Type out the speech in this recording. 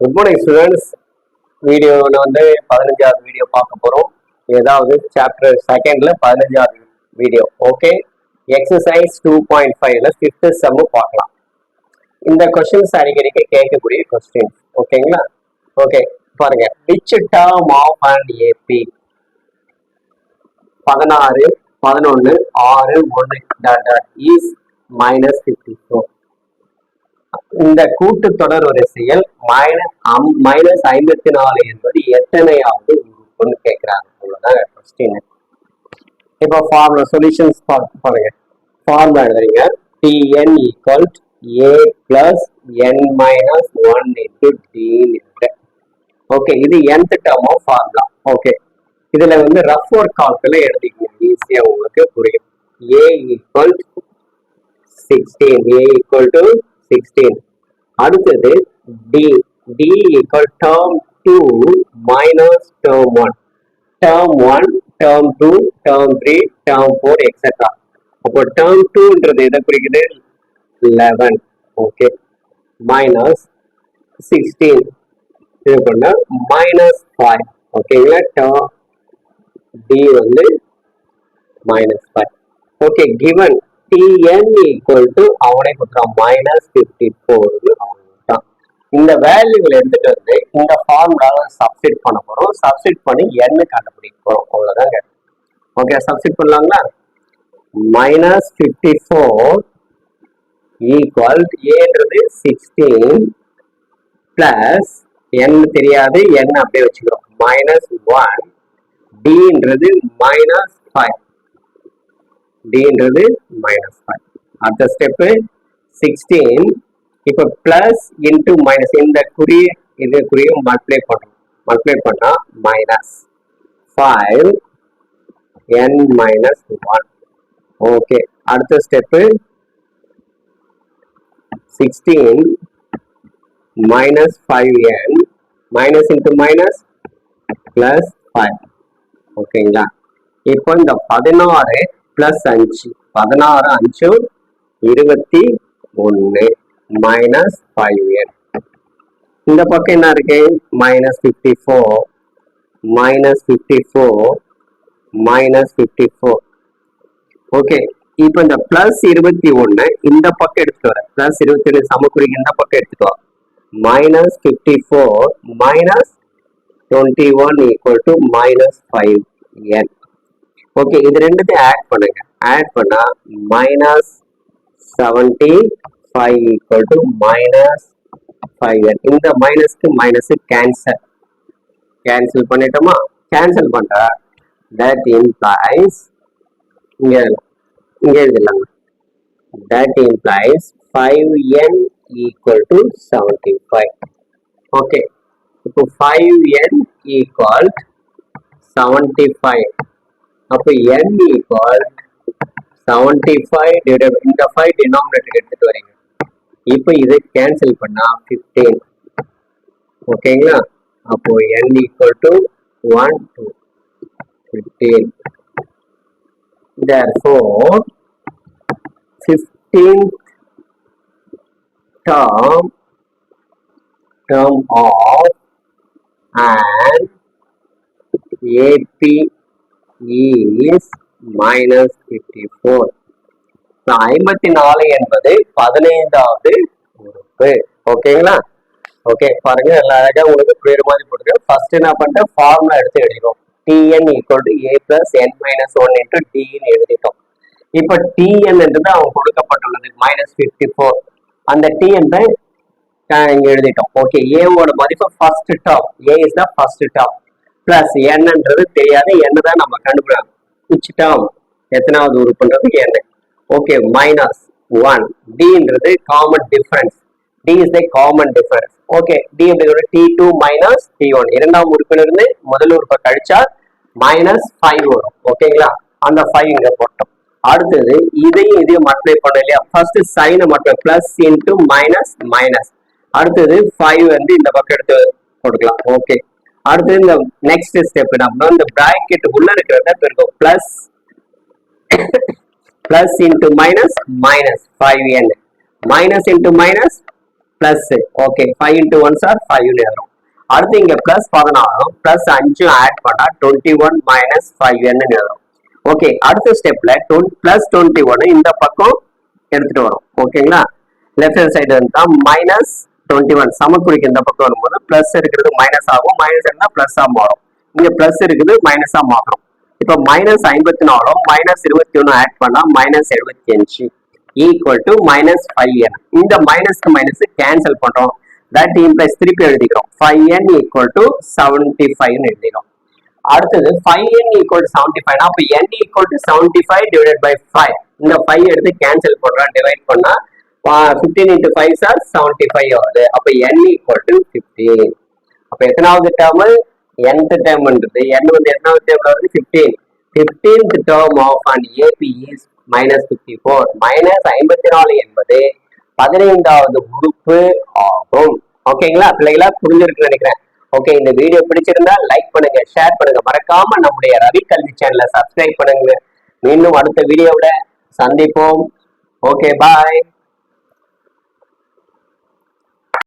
Good morning students வீடியோவில் வந்து பதினஞ்சாவது வீடியோ பார்க்க போகிறோம் ஏதாவது சாப்டர் செகண்டில் பதினஞ்சாவது video okay exercise two point ஃபைவ்ல ஃபிஃப்த்து செம்மு பார்க்கலாம். இந்த கொஸ்டின்ஸ் அடிக்கடிக்க கேட்கக்கூடிய கொஸ்டின் ஓகேங்களா ஓகே பாருங்க. Which term of and AP பதினாறு பதினொன்று ஆறு ஒன்று dot dot is minus fifty four இந்த கூட்டுத்தொடர் வரிசையில் மைனஸ் மைனஸ் ஐம்பத்தி நாலு என்பது எத்தனையாவது உறுப்புன்னு கேட்கிறாங்க அவ்வளவுதான் கொஸ்டின் இப்போ ஃபார்முலா சொல்யூஷன்ஸ் பாருங்க. ஃபார்முலா எழுதுறீங்க. T n equal a plus n minus one into d okay இது எந்த டேர்ம் ஆஃப் ஃபார்முலா ஓகே இதுல வந்து ரஃப் ஒர்க் கால்குல எழுதிக்கணும் ஈஸியா உங்களுக்கு புரியும். A equal sixteen a equal to sixteen அடுத்தது d d equal term two minus term one term one term two term three term four etcetera அப்போ டேர்ம் டூன்றது எதை குறிக்குது? லெவன் ஓகே மைனஸ் சிக்ஸ்டீன் இது பண்ண மைனஸ் ஃபைவ் ஓகேங்களா term D வந்து minus five okay given t n equal to அவனே கொடுக்குறான் மைனஸ் ஃபிஃப்டி ஃபோர் தான் இந்த வேல்யூவில் எடுத்துட்டு வந்து இந்த ஃபார்முலாவை சப்ஸ்டிட் பண்ண போறோம். சப்ஸ்டிட் பண்ணி என்ன கண்டுபிடிக்க போறோம். அவ்வளவுதாங்க ஓகே சப்ஸ்டிட் பண்ணலாங்களா? மைனஸ் ஃபிஃப்டி ஃபோர் ஈக்குவல் ஏன்றது சிக்ஸ்டீன் பிளஸ் என் தெரியாது. என் அப்படியே வச்சுக்கிறோம். மைனஸ் ஒன் டின்றது மைனஸ் ஃபைவ் டின்றது மைனஸ் ஃபைவ் அடுத்த ஸ்டெப்பு சிக்ஸ்டீன் இப்போ ப்ளஸ் இன்ட்டு மைனஸ் இந்த குறி இது குறியும் மல்டிப்ளை பண்ணுறோம் மல்டிப்ளை பண்ணால் minus five n minus one okay அடுத்த step sixteen minus five n minus into minus plus five ஓகேங்களா இப்போ இந்த பதினாறு பிளஸ் அஞ்சு. பதினாறு அஞ்சு இருபத்தி ஒன்று மைனஸ் ஃபைவ் என் இந்த பக்கம் என்ன இருக்கு? Minus fifty four minus fifty four minus fifty four okay இப்போ இந்த பிளஸ் இருபத்தி ஒன்று இந்த பக்கம் எடுத்துட்டு வரேன் பிளஸ் இருபத்தி ஒன்று சமக்குறிக்கு இந்த பக்கம் எடுத்துட்டு வா. Minus fifty four minus twenty one equal to minus five n okay இது ரெண்டுத்தையும் ஆட் பண்ணுங்க. ஆட் பண்ணா minus seventy five equal to minus five n இந்த மைனஸ்க்கு மைனஸ் கேன்சல் கேன்சல் பண்ணிட்டோமா? கேன்சல் பண்றா. தட் இம்ப்ளைஸ் இங்க இங்க எழுதிடலாங்க that implies five n equal to seventy five okay இப்போ five n equal seventy five அப்போ n equal seventy five divide இந்த five denominator எடுத்துட்டு வரீங்க. இப்போ இதை கேன்சல் பண்ணா ஃபிஃப்டீன் ஓகேங்களா அப்போ n equal to one two fifteen therefore 15th term term of an AP E is minus 54 ஐம்பத்தி நாலு என்பது பதினைந்தாவது உறுப்பு. ஓகேங்களா ஓகே பாருங்க எல்லா அழகா உங்களுக்கு புரியுற மாதிரி போட்டுருங்க ஃபர்ஸ்ட் என்ன பண்ணிட்டேன் ஃபார்முலா எடுத்து எழுதிடும் t n equal to a plus n minus one into டின்னு எழுதிட்டோம். இப்போ டிஎன் என்றது அவங்க கொடுக்கப்பட்டுள்ளது. மைனஸ் ஃபிஃப்டி ஃபோர் அந்த டிஎன் தான் இங்க எழுதிட்டோம். ஓகே ஏவோட மதிப்பு first top a is the first top plus என்னன்றது தெரியாது. என்ன தான் நம்ம கண்டுபிடிக்கணும் விச் எத்தனாவது உறுப்புன்றது என்ன? Okay minus one டின்றது common difference d is the common difference okay d அப்படிங்கிற d two minus d one இரண்டாம் உறுப்பிலிருந்து முதல் உறுப்பை கழிச்சா மைனஸ் ஃபைவ் வரும். ஓகேங்களா அந்த ஃபைவ் இங்க போட்டோம். அடுத்தது இதையும் இதையும் மல்டிப்ளை பண்ணோம் இல்லையா? ஃபர்ஸ்ட் சைனை மட்டும் பிளஸ் இன்டூ மைனஸ் மைனஸ் அடுத்தது ஃபைவ் வந்து இந்த பக்கம் எடுத்து கொடுக்கலாம் ஓகே அடுத்தது இந்த நெக்ஸ்ட் ஸ்டெப் என்ன பண்ணோம் இந்த பிராக்கெட் உள்ள இருக்கிறத பெருக்கும் plus plus into minus minus five n minus into minus plus okay five into one sir ஃபைவ்னு வரும் அடுத்து இங்க பிளஸ் பதினாலும் பிளஸ் அஞ்சும் ஆட் பண்ணா டுவெண்ட்டி ஒன் மைனஸ் ஃபைவ் எழுதுறோம் ஓகே அடுத்த ஸ்டெப்ல பிளஸ் டுவெண்ட்டி ஒன் இந்த பக்கம் எடுத்துட்டு வரும். ஓகேங்களா லெஃப்ட் ஹேண்ட் சைடு வந்து மைனஸ் டுவெண்ட்டி ஒன் சமக்குறிக்கு இந்த பக்கம் வரும்போது பிளஸ் இருக்கிறது மைனஸ் ஆகும். மைனஸ் இருந்தால் பிளஸ்ஸாக மாறும். இங்கே பிளஸ் இருக்குது மைனஸாக மாறும். இப்போ மைனஸ் ஐம்பத்தி நாலும் மைனஸ் இருபத்தி ஒன்று ஆட் பண்ணால் மைனஸ் எழுபத்தி அஞ்சு equal to minus five n இந்த மைனஸ்க்கு மைனஸ் கேன்சல் பண்ணுறோம் தட் இம்ப்ளைஸ் திருப்பி எழுதிக்கிறோம். Five n equal to seventy ஃபைவ்னு எழுதிக்கிறோம். அடுத்தது five n equal to seventy five அப்போ n equal to seventy five divide by five இந்த ஃபைவ் எடுத்து கேன்சல் பண்ணுறோம் டிவைட் பண்ணால் fifteen into five sir seventy five ஆகுது. அப்போ என் ஈக்குவல் டு ஃபிஃப்டீன் அப்போ எத்தனாவது டேர்மு nth டேர்ம்ன்றது என் வந்து எத்தனாவது டேர்மில் வருது? Fifteen fifteenth term of and AP is minus fifty four minus ஐம்பத்தி நாலு என்பது பதினைந்தாவது உறுப்பு ஆகும். ஓகேங்களா பிள்ளைகளா புரிஞ்சிருக்குன்னு நினைக்கிறேன். ஓகே இந்த வீடியோ பிடிச்சிருந்தா லைக் பண்ணுங்க ஷேர் பண்ணுங்க. மறக்காம நம்முடைய ரவி கல்வி சேனலை சப்ஸ்கிரைப் பண்ணுங்க. மீண்டும் அடுத்த வீடியோவில் சந்திப்போம். Okay bye